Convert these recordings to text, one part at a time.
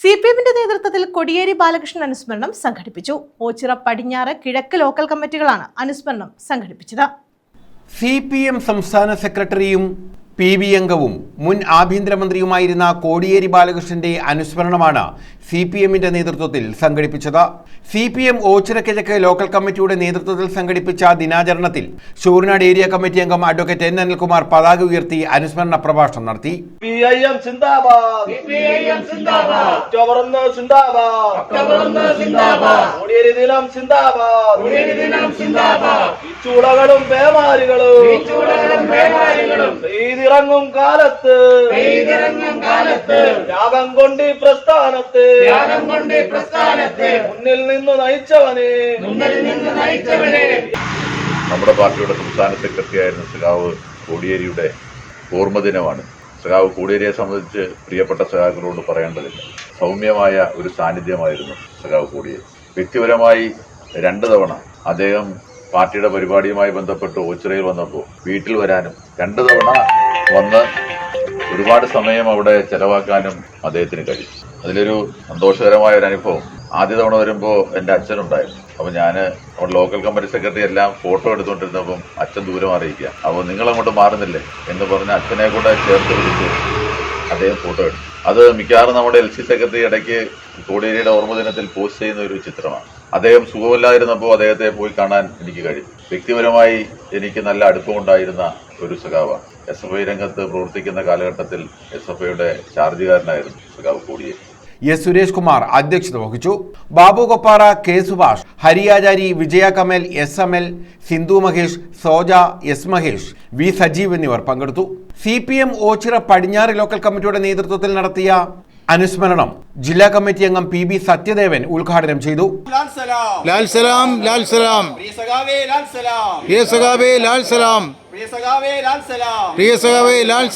C P എമ്മിന്റെ നേതൃത്വത്തിൽ കൊടിയേരി ബാലകൃഷ്ണൻ അനുസ്മരണം സംഘടിപ്പിച്ചു. ഓച്ചിറ പടിഞ്ഞാറ് കിഴക്ക് ലോക്കൽ കമ്മിറ്റികളാണ് അനുസ്മരണം സംഘടിപ്പിച്ചത്. സി പി എം സംസ്ഥാന സെക്രട്ടറിയും പി ബി അംഗവും മുൻ ആഭ്യന്തരമന്ത്രിയുമായിരുന്ന കോടിയേരി ബാലകൃഷ്ണന്റെ അനുസ്മരണമാണ് സി പി എമ്മിന്റെ നേതൃത്വത്തിൽ സംഘടിപ്പിച്ചത്. C P M Ochirakizhakku local കമ്മിറ്റിയുടെ നേതൃത്വത്തിൽ സംഘടിപ്പിച്ച ദിനാചരണത്തിൽ ശൂർനാട് ഏരിയ കമ്മിറ്റി അംഗം അഡ്വക്കേറ്റ് എൻ. അനിൽകുമാർ പതാക ഉയർത്തി അനുസ്മരണ പ്രഭാഷണം നടത്തി. ഐ എം സിന്ദാബാദ് കാലത്ത്. ഒന്ന് സിന്ദാബാദ് കോടിയേരി ദിനം സിന്ദാബാദ് ഈ ചൂളകളും പേമാരികളും പെയ്തിറങ്ങും കാലത്ത് ത്യാഗം കൊണ്ട് പ്രസ്ഥാനത്ത് മുന്നിൽ നിന്ന് നയിച്ചവനെ. നമ്മുടെ പാർട്ടിയുടെ സംസ്ഥാന സെക്രട്ടറിയായിരുന്ന സഖാവ് കോടിയേരിയുടെ ഓർമ്മദിനമാണ്. സഖാവ് കോടിയേരിയെ സംബന്ധിച്ച് പ്രിയപ്പെട്ട സഖാക്കളോട് പറയേണ്ടതില്ല. സൗമ്യമായ ഒരു സാന്നിധ്യമായിരുന്നു സഖാവ് കോടിയേരി. വ്യക്തിപരമായി രണ്ട് തവണ അദ്ദേഹം പാർട്ടിയുടെ പരിപാടിയുമായി ബന്ധപ്പെട്ട് ഓച്ചിറയിൽ വന്നപ്പോൾ വീട്ടിൽ വരാനും രണ്ടു തവണ വന്ന് ഒരുപാട് സമയം അവിടെ ചെലവാക്കാനും അദ്ദേഹത്തിന് കഴിയും അതിലൊരു സന്തോഷകരമായ ഒരു അനുഭവം. ആദ്യ തവണ വരുമ്പോൾ എന്റെ അച്ഛനുണ്ടായിരുന്നു. അപ്പോൾ ഞാൻ അവിടെ ലോക്കൽ കമ്മിറ്റി സെക്രട്ടറി എല്ലാം ഫോട്ടോ എടുത്തുകൊണ്ടിരുന്നപ്പം അച്ഛൻ ദൂരം അറിയിക്കുക അപ്പോൾ നിങ്ങൾ അങ്ങോട്ട് മാറുന്നില്ലേ എന്ന് പറഞ്ഞ് അച്ഛനെ കൂടെ ചേർത്ത് വിളിച്ചു അദ്ദേഹം ഫോട്ടോ എടുത്തു. അത് മിക്കവാറും നമ്മുടെ എൽ സി സെക്രട്ടറി ഇടയ്ക്ക് കോടിയേരിയുടെ ഓർമ്മദിനത്തിൽ പോസ്റ്റ് ചെയ്യുന്ന ഒരു ചിത്രമാണ്. അദ്ദേഹം സുഖമില്ലായിരുന്നപ്പോൾ അദ്ദേഹത്തെ പോയി കാണാൻ എനിക്ക് കഴിയും വ്യക്തിപരമായി എനിക്ക് നല്ല അടുപ്പമുണ്ടായിരുന്ന ഒരു സഖാവാണ് എസ് എഫ് ഐ രംഗത്ത് പ്രവർത്തിക്കുന്ന കാലഘട്ടത്തിൽ എസ് എഫ് ഐയുടെ ചാർജുകാരനായിരുന്നു സഖാവ് കൂടിയെ. എസ് സുരേഷ് കുമാർ അധ്യക്ഷത വഹിച്ചു. Babu Koppara K Subhash Hariyachari Vijaya Kamal S M L Sindhu Mahesh Soja S Mahesh V Sajeev എന്നിവർ പങ്കെടുത്തു. സി പി എം ഓച്ചിറ പടിഞ്ഞാറ് ലോക്കൽ കമ്മിറ്റിയുടെ നേതൃത്വത്തിൽ നടത്തിയ അനുസ്മരണം ജില്ലാ കമ്മിറ്റി അംഗം പി ബി സത്യദേവൻ ഉദ്ഘാടനം ചെയ്തു. ലാൽ സലാം. ലാൽ സലാം പ്രിയ സഖാവേ ലാൽ സലാം. പ്രിയ ലാൽ സലാം. സഖാവേ ലാൽ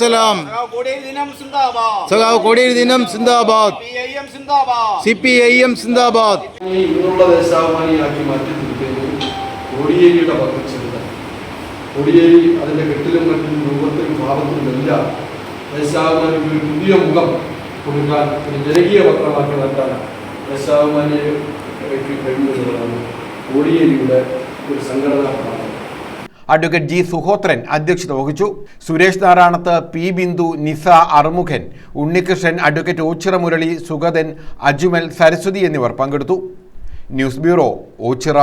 സഖാവ് കോടിയേരി ദിനം സിന്ദാബാദ്. സി പി ഐ എം കോടിയേരിയുടെ കോടിയേരി അതിന്റെ കെട്ടിലും മറ്റും രൂപത്തിലും ഭാവത്തിലും എല്ലാം ദേശാഭിമാനിക്ക് ഒരു പുതിയ മുഖം കൊടുക്കാൻ ഒരു ജനകീയ പത്രമാക്കി മാറ്റാൻ ദേശാഭിമാനിക്ക് കഴിയുന്നതാണ് കോടിയേരിയുടെ ഒരു സംഘടന അഡ്വക്കേറ്റ് ജി സുഹോത്രൻ അധ്യക്ഷത വഹിച്ചു. സുരേഷ് നാരായണത്ത് പി ബിന്ദു നിസ അറുമുഖൻ. ഉണ്ണികൃഷ്ണൻ അഡ്വക്കേറ്റ് ഓച്ചിറ മുരളി സുഗതൻ അജുമൽ സരസ്വതി എന്നിവർ പങ്കെടുത്തു. News bureau Ochira.